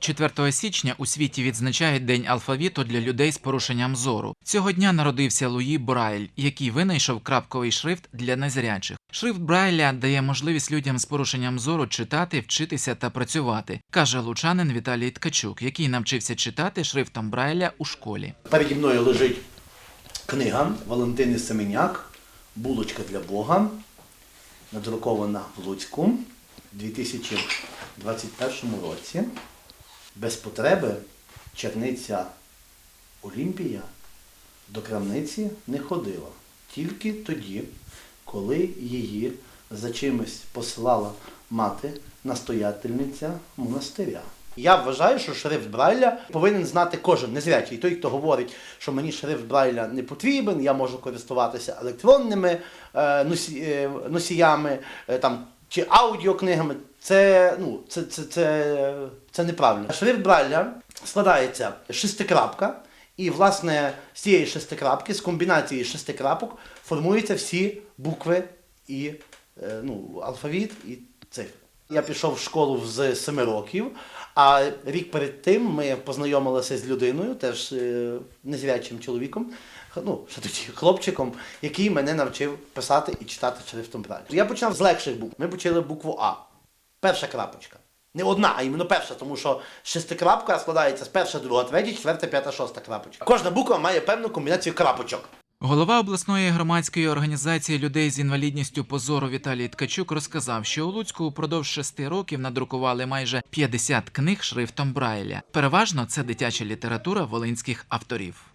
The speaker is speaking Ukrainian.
4 січня у світі відзначають День алфавіту для людей з порушенням зору. Цього дня народився Луї Брайль, який винайшов крапковий шрифт для незрячих. Шрифт Брайля дає можливість людям з порушенням зору читати, вчитися та працювати, каже лучанин Віталій Ткачук, який навчився читати шрифтом Брайля у школі. Переді мною лежить книга Валентини Семеняк Булочка для Бога, надрукована в Луцьку у 2021 році. Без потреби черниця Олімпія до крамниці не ходила. Тільки тоді, коли її за чимось посилала мати, настоятельниця монастиря. Я вважаю, що шрифт Брайля повинен знати кожен незрячий. Той, хто говорить, що мені шрифт Брайля не потрібен, я можу користуватися електронними е, е, носіями е, там, чи аудіокнигами. Це, ну, це, це, це, це неправильно. Шрифт Брайля складається шестикрапка, і, власне, з цієї шестикрапки, з комбінації шестикрапок, формуються всі букви і е, ну, алфавіт і цифри. Я пішов в школу з 7 років, а рік перед тим ми познайомилися з людиною, теж е, незрячим чоловіком, ну, ще тоді хлопчиком, який мене навчив писати і читати шрифтом Брайля. Я почав з легших букв. Ми почали букву А. Перша крапочка. Не одна, а іменно перша, тому що шестикрапка складається з перша, друга, третя, четверта, п'ята, шоста крапочка. Кожна буква має певну комбінацію крапочок. Голова обласної громадської організації людей з інвалідністю позору Віталій Ткачук розказав, що у Луцьку упродовж шести років надрукували майже 50 книг шрифтом Брайля. Переважно це дитяча література волинських авторів.